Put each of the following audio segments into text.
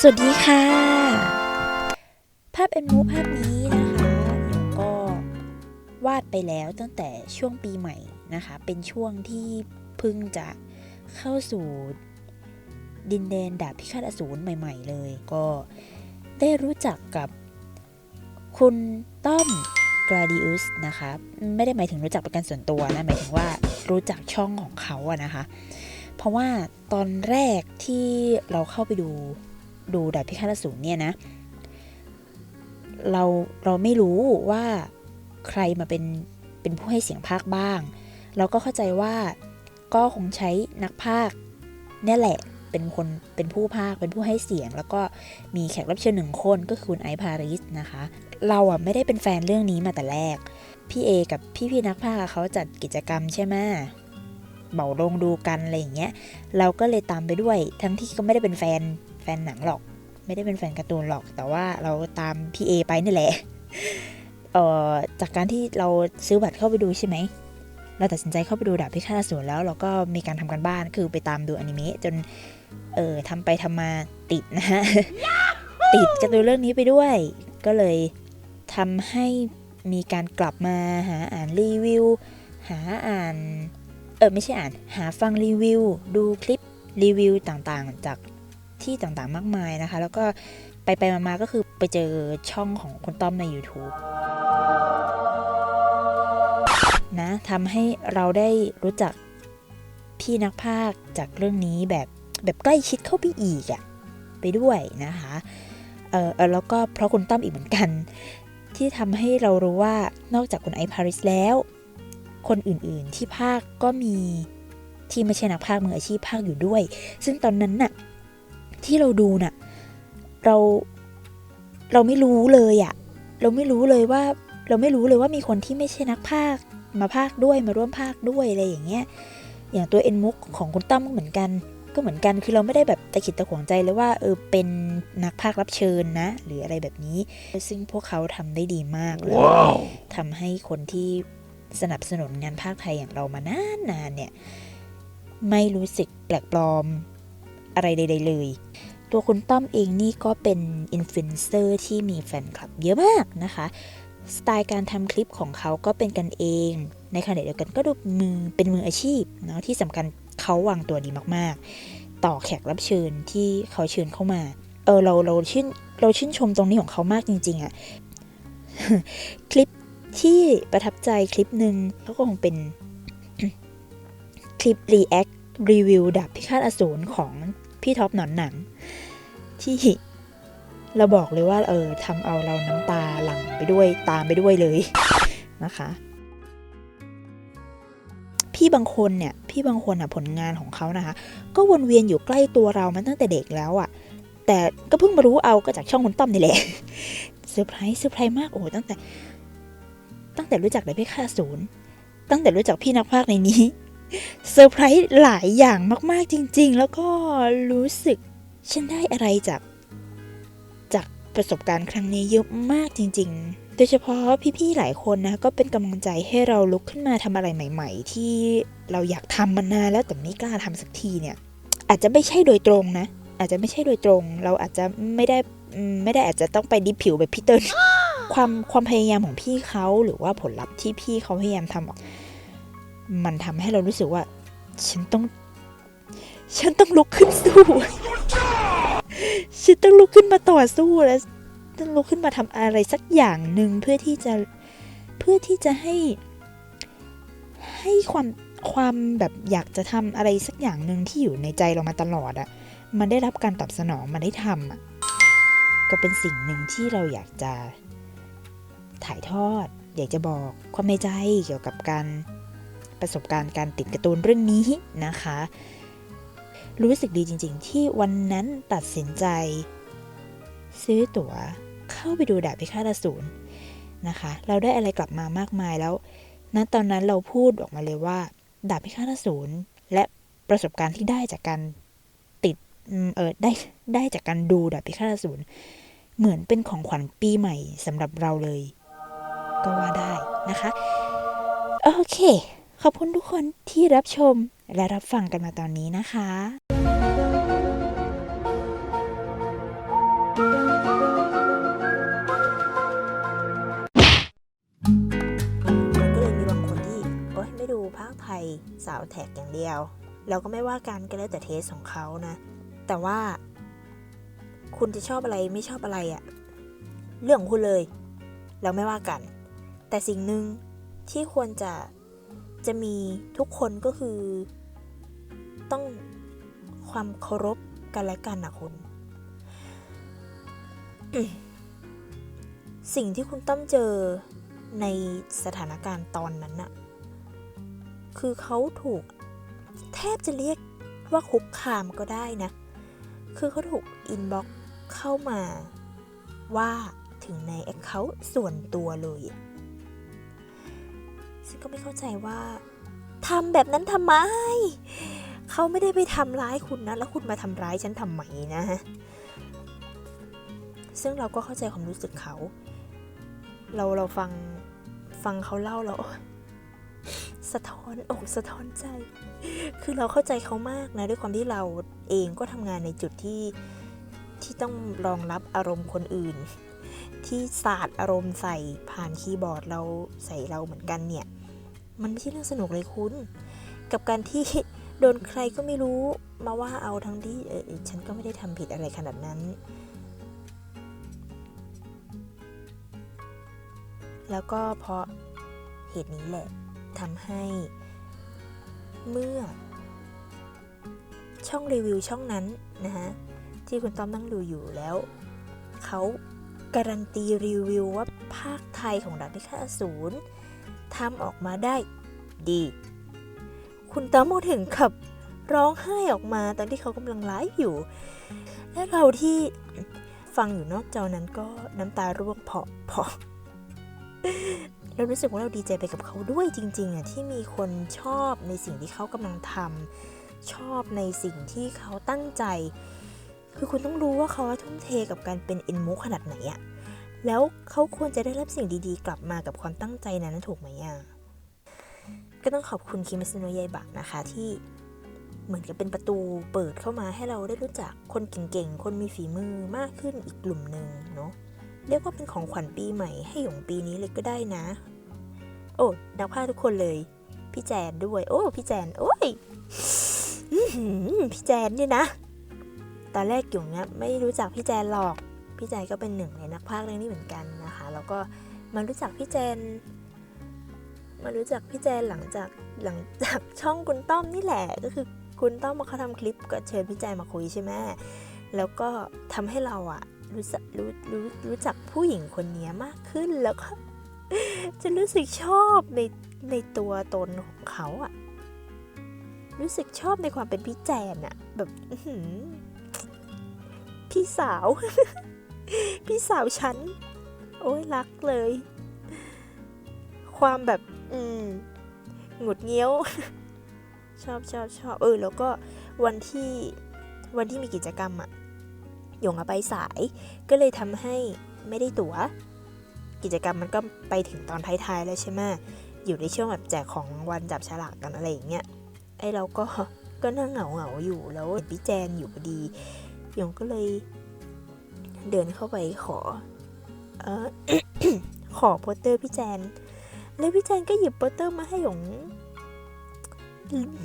สวัสดีค่ะ ภาพเอ็นมูภาพนี้นะคะหนูก็วาดไปแล้วตั้งแต่ช่วงปีใหม่นะคะ เป็นช่วงที่เพิ่งจะเข้าสู่ดินแดนดาบพิฆาตอสูรใหม่ ๆ เลย ก็ได้รู้จักกับคุณต้อมกราดิอุสนะคะ ไม่ได้หมายถึงรู้จักเป็นการส่วนตัวนะ หมายถึงว่ารู้จักช่องของเขาอะนะคะ เพราะว่าตอนแรกที่เราเข้าไปดูดูดาบพิฆาตอสูรเนี่ยนะ เราเราไม่รู้ว่าใครมาเป็นเป็นผู้ให้เสียงภาคบ้าง เราก็เข้าใจว่าก็คงใช้นักภาคนี่แหละเป็นคนเป็นผู้ภาคเป็นผู้ให้เสียง แล้วก็มีแขกรับเชิญหนึ่งคนก็คือคุณไอพาริสนะคะ เราอะไม่ได้เป็นแฟนเรื่องนี้มาแต่แรก พี่เอกับพี่พี่นักภาคเขาจัดกิจกรรมใช่ไหม เหมาลงดูกันอะไรอย่างเงี้ย เราก็เลยตามไปด้วย ทั้งที่ก็ไม่ได้เป็นแฟนแฟนหนังหรอก ไม่ได้เป็นแฟนการ์ตูนหรอก แต่ว่าเราตามพี่เอไปนี่แหละเอ่อจากการที่เราซื้อบัตรเข้าไปดูใช่ไหม เราตัดสินใจเข้าไปดูดาบพิฆาตอสูรแล้วเราก็มีการทำกันบ้านคือไปตามดูอนิเมะจนเออทำไปทำมาติดนะฮะ ติดการ์ตูนเรื่องนี้ไปด้วย ก็เลยทำให้มีการกลับมาหาอ่านรีวิว หาอ่าน เออไม่ใช่อ่าน หาฟังรีวิว ดูคลิปรีวิวต่างๆ จากที่ต่างๆมากมายนะคะ แล้วก็ไปไปๆมาๆก็คือไปเจอช่องของคุณต้อมใน YouTube นะทำให้เราได้รู้จักพี่นักพากจากเรื่องนี้แบบแบบใกล้ชิดเข้าไปอีกอะไปด้วยนะคะเออเออแล้วก็เพราะคุณต้อมอีกเหมือนกัน ที่ทำให้เรารู้ว่านอกจากคุณไอพาริสแล้ว คนอื่นๆที่ภาคก็มีที่ไม่ใช่นักภาคมืออาชีพภาคอยู่ด้วย ซึ่งตอนนั้นน่ะที่เราดูน่ะเราเราไม่รู้เลยอะเราไม่รู้เลยว่า เราไม่รู้เลยว่ามีคนที่ไม่ใช่นักภาคมาภาคด้วยมาร่วมภาคด้วยอะไรอย่างเงี้ยอย่างตัวเอ็นมุกของคุณตั้มก็เหมือนกัน ก็เหมือนกันคือเราไม่ได้แบบตะขิดตะขวงใจเลยว่าเออเป็นนักภาครับเชิญนะ หรืออะไรแบบนี้ ซึ่งพวกเขาทำได้ดีมากเลย Wow. ทำให้คนที่ สนับสนุนงานภาคไทยอย่างเรามานานนานๆเนี่ย ไม่รู้สึกแปลกปลอมอะไรใด ๆ เลย ตัวคุณต้อมเองนี่ก็เป็นอินฟลูเอนเซอร์ที่มีแฟนคลับเยอะมากนะคะ สไตล์การทำคลิปของเขาก็เป็นกันเอง ในขณะเดียวกันก็ดูมือเป็นมืออาชีพเนาะที่สำคัญเขาวางตัวดีมากๆ ต่อแขกรับเชิญที่เขาเชิญเข้ามา เออเราเราชื่นเราชื่นชมตรงนี้ของเขามากจริง ๆอะคลิป ที่ประทับใจคลิปหนึ่งก็คงเป็นคลิป React รีวิวดับพิฆาตอสูรของพี่ท็อปหนอนหนัง ที่เราบอกเลยว่าเออทำเอาเราน้ำตาหลั่งไปด้วยตามไปด้วยเลยนะคะ พี่บางคนเนี่ย พี่บางคนอะผลงานของเขานะคะ ก็วนเวียนอยู่ใกล้ตัวเรามาตั้งแต่เด็กแล้วอะ แต่ก็เพิ่งมารู้เอาก็จากช่องคุณต้อมนี่แหละเซอร์ไพรส์เซอร์ไพรส์มากโอ้ตั้งแต่ ตั้งแต่รู้จักในเพค่าศูนย์ ตั้งแต่รู้จักพี่นักพากย์ในนี้เซอร์ไพรส์หลายอย่างมากๆจริง ๆ แล้วก็รู้สึกฉันได้อะไรจาก จากประสบการณ์ครั้งนี้เยอะมากจริง ๆ โดยเฉพาะพี่ๆหลายคนนะก็เป็นกำลังใจให้เราลุกขึ้นมาทำอะไรใหม่ ๆ ที่เราอยากทำมานานแล้วแต่ไม่กล้าทำสักทีเนี่ย อาจจะไม่ใช่โดยตรงนะ อาจจะไม่ใช่โดยตรง เราอาจจะไม่ได้ไม่ได้อาจจะต้องไปดิบผิวแบบพี่เติ้ล ความความพยายามของพี่เขาหรือว่าผลลัพธ์ที่พี่เขาพยายามทำมันทำให้เรารู้สึกว่า ฉันต้อง ฉันต้องลุกขึ้นสู้ ฉันต้องลุกขึ้นมาต่อสู้แล้วต้องลุกขึ้นมาทำอะไรสักอย่างหนึ่งเพื่อที่จะเพื่อที่จะให้ให้ความความแบบอยากจะทำอะไรสักอย่างหนึ่งที่อยู่ในใจเรามาตลอดอะมันได้รับการตอบสนองมันได้ทำอะก็เป็นสิ่งหนึ่งที่เราอยากจะ ถ่ายทอด อยากจะบอกความในใจเกี่ยวกับการประสบการณ์การติดการ์ตูนเรื่องนี้นะคะ รู้สึกดีจริงๆ ที่วันนั้นตัดสินใจ ซื้อตั๋วเข้าไปดูดาบพิฆาตอสูรนะคะ เราได้อะไรกลับมามากมายแล้วณตอนนั้นเราพูดออกมาเลยว่า ดาบพิฆาตอสูรและประสบการณ์ที่ได้จากการติดเออได้ได้จากการดูดาบพิฆาตอสูรเหมือนเป็นของขวัญปีใหม่สำหรับเราเลย ก็ว่าได้นะคะ โอเค ขอบคุณทุกคนที่รับชมและรับฟังกันมาตอนนี้นะคะไทยสาวแท็กอย่างเดียว เราก็ไม่ว่ากันก็แล้วแต่เทสของเขานะ แต่ว่า คุณจะชอบอะไรไม่ชอบอะไรอะเรื่องคุณเลย เราไม่ว่ากัน แต่สิ่งหนึ่งที่ควรจะจะมีทุกคนก็คือ ต้องความเคารพกันและกันนะคุณ สิ่งที่คุณต้อมเจอในสถานการณ์ตอนนั้นน่ะ คือเขาถูกแทบจะเรียกว่าคุกคามก็ได้นะ คือเขาถูกอินบ็อกเข้ามาว่าถึงในแอคเคาท์ส่วนตัวเลยอะ ซึ่งก็ไม่เข้าใจว่าทำแบบนั้นทำไม เขาไม่ได้ไปทำร้ายคุณนะ แล้วคุณมาทำร้ายฉันทำไมนะซึ่งเราก็เข้าใจความรู้สึกเขา เราเราฟังฟังเขาเล่าแล้วโอ๊ยสะท้อนอกสะท้อนใจ คือเราเข้าใจเขามากนะ ด้วยความที่เราเองก็ทำงานในจุดที่ที่ต้องรองรับอารมณ์คนอื่น ที่ศาสตร์อารมณ์ใส่ผ่านคีย์บอร์ดเราใส่เราเหมือนกันเนี่ย มันไม่ใช่เรื่องสนุกเลยคุณ กับการที่โดนใครก็ไม่รู้มาว่าเอาทั้งที่เออฉันก็ไม่ได้ทำผิดอะไรขนาดนั้น แล้วก็เพราะเหตุนี้แหละทำให้เมื่อ ช่องรีวิวช่องนั้นนะฮะที่คุณต้อมนั่งดูอยู่แล้วเขาการันตีรีวิวว่าภาคไทยของดับพิฆาตอสูร ทำออกมาได้ดี คุณต้อมโมถึงกับร้องไห้ออกมาตอนที่เขากำลังไลฟ์อยู่ และเราที่ฟังอยู่นอกจอนั้นก็น้ำตาร่วงเพาะเพาะเรารู้สึกว่าเราดีใจไปกับเขาด้วยจริงๆอะที่มีคนชอบในสิ่งที่เขากำลังทำชอบในสิ่งที่เขาตั้งใจ คือคุณต้องรู้ว่าเขาทุ่มเทกับการเป็นเอ็นมุขนาดไหนอะ แล้วเขาควรจะได้รับสิ่งดีๆ กลับมากับความตั้งใจนั้นถูกไหมอะก็ต้องขอบคุณคิมิสโนยายบะนะคะที่เหมือนกับเป็นประตูเปิดเข้ามาให้เราได้รู้จักคนเก่งๆ คนมีฝีมือมากขึ้นอีกกลุ่มหนึ่งเนาะเรียกว่าเป็นของขวัญปีใหม่ให้หยงปีนี้เลยก็ได้นะ โอ้นักพากทุกคนเลย พี่แจนด้วย โอ้ พี่แจน โอ้ยพี่แจนเนี่ยนะ ตอนแรกหยงเนี่ยไม่รู้จักพี่แจนหรอก พี่แจนก็เป็นหนึ่งในนักพากย์เรื่องนี้เหมือนกันนะคะ แล้วก็มารู้จักพี่แจน มารู้จักพี่แจนหลังจากหลังจากช่องคุณต้อมนี่แหละ ก็คือคุณต้อมมาเขาทำคลิปก็เชิญพี่แจนมาคุยใช่ไหมแล้วก็ทำให้เราอะรู้จักรู้รู้รู้จักผู้หญิงคนนี้มากขึ้นแล้วก็จะรู้สึกชอบในในตัวตนของเขาอะรู้สึกชอบในความเป็นพี่แจนอะแบบพี่สาว พี่สาวฉัน โอ้ยรักเลย ความแบบ อืมหงุดเงี้ยว ชอบชอบชอบเออ แล้วก็วันที่วันที่มีกิจกรรมอะหยงอะไปสาย ก็เลยทำให้ไม่ได้ตั๋ว กิจกรรมมันก็ไปถึงตอนท้ายๆแล้วใช่ไหมอยู่ในช่วงแบบแจกของวันจับฉลากกันอะไรอย่างเงี้ยไอเราก็ก็นั่งเหงาเหงาๆอยู่แล้วเห็นพี่แจนอยู่พอดีหยงก็เลย เดินเข้าไปขอออขอโปสเตอร์พี่แจน แล้วพี่แจนก็หยิบโปสเตอร์มาให้หยง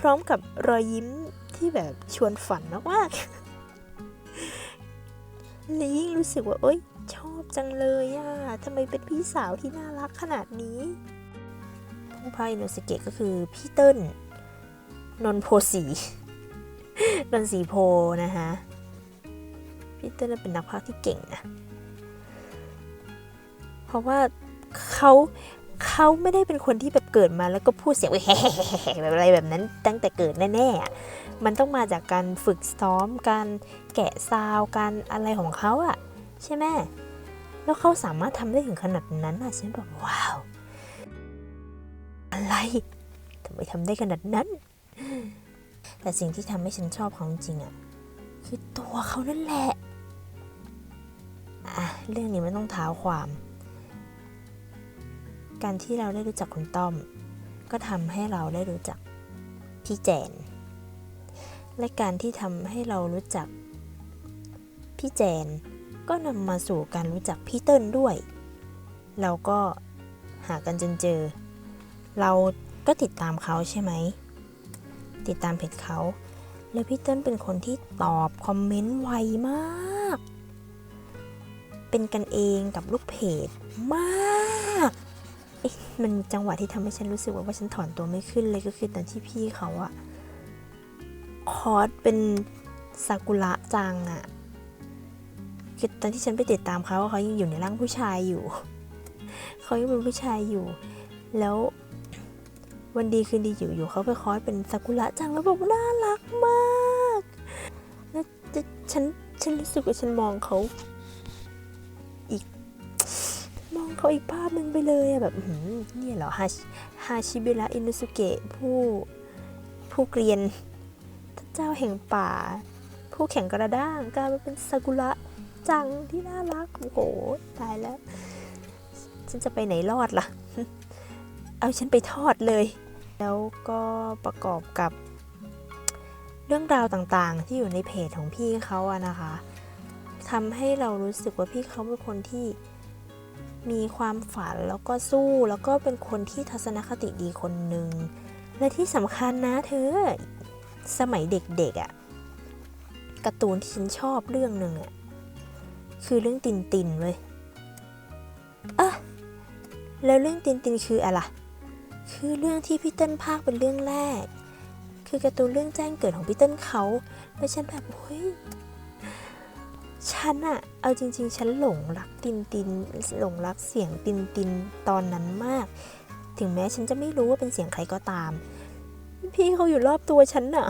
พร้อมกับรอยยิ้มที่แบบชวนฝันมากๆเลยยิ่งรู้สึกว่าโอ๊ยชอบจังเลยอะทำไมเป็นพี่สาวที่น่ารักขนาดนี้ผู้พายโนสเกะก็คือพี่เติ้ลนนโพสีนนสีโพนะคะ พี่เติ้ลเป็นนักพากย์ที่เก่งนะ เพราะว่าเขาเขาไม่ได้เป็นคนที่แบบเกิดมาแล้วก็พูดเสียงแฮ่แบบอะไรแบบนั้น ตั้งแต่เกิดแน่ๆอะมันต้องมาจากการฝึกซ้อม การแกะซาว การอะไรของเขาอะใช่ไหมแล้วเขาสามารถทำได้ถึงขนาดนั้นอะฉันแบบว้าว อะไรทำไมทำได้ขนาดนั้น แต่สิ่งที่ทำให้ฉันชอบเขาจริงๆอะคือตัวเขานั่นแหละ เรื่องนี้ไม่ต้องเท้าความ การที่เราได้รู้จักคุณต้อม ก็ทำให้เราได้รู้จักพี่แจน และการที่ทำให้เรารู้จักพี่แจน ก็นำมาสู่การรู้จักพี่เติ้ลด้วย เราก็หากันจนเจอ เราก็ติดตามเขาใช่ไหม ติดตามเพจเขา แล้วพี่เติ้ลเป็นคนที่ตอบคอมเมนต์ไวมาก เป็นกันเองกับลูกเพจมากมันจังหวะที่ทำให้ฉันรู้สึกว่าว่าฉันถอนตัวไม่ขึ้นเลยก็คือตอนที่พี่เขาอะคอร์สเป็นซากุระจังอะคือตอนที่ฉันไปติดตามเขาเขายังอยู่ในร่างผู้ชายอยู่ เขายังเป็นผู้ชายอยู่ แล้ววันดีคืนดีอยู่อยู่เขาไปคอร์สเป็นซากุระจังแล้วแบบน่ารักมากแล้วจะฉันฉันรู้สึกว่าฉันมองเขา เขาอีกภาพหนึ่งไปเลยแบบเนี่ยเหรอฮาชิฮาชิบิระอินุสุเกะผู้ผู้เกรียนพระเจ้าแห่งป่า ผู้แข่งกระด้างกลายมาเป็นซากุระจังที่น่ารัก โอ้โห ตายแล้ว ฉันจะไปไหนรอดล่ะ เอาฉันไปทอดเลย แล้วก็ประกอบกับ เรื่องราวต่างๆ ที่อยู่ในเพจของพี่เขาอะนะคะทำให้เรารู้สึกว่าพี่เขาเป็นคนที่ มีความฝันแล้วก็สู้แล้วก็เป็นคนที่ทัศนคติดีคนหนึ่งและที่สำคัญนะเธอ สมัยเด็กๆอะการ์ตูนที่ฉันชอบเรื่องหนึ่งอะคือเรื่องตินตินเว้ยอะแล้วเรื่องตินตินคืออะไรคือเรื่องที่พี่เติ้ลภาคเป็นเรื่องแรก คือการ์ตูนเรื่องแจ้งเกิดของพี่เติ้ลเขาแล้วฉันแบบเฮ้ย ฉันอะเอาจริง ๆ ฉันหลงรักตินตินหลงรักเสียงตินตินตอนนั้นมาก ถึงแม้ฉันจะไม่รู้ว่าเป็นเสียงใครก็ตาม พี่เขาอยู่รอบตัวฉันน่ะ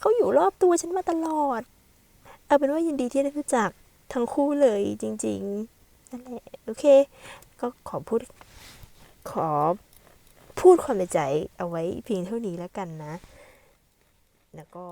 เขาอยู่รอบตัวฉันมาตลอด เอาเป็นว่ายินดีที่ได้รู้จักทั้งคู่เลยจริง ๆ นั่นแหละโอเค ก็ขอพูด ขอพูดความในใจเอาไว้เพียงเท่านี้แล้วกันนะ แล้วก็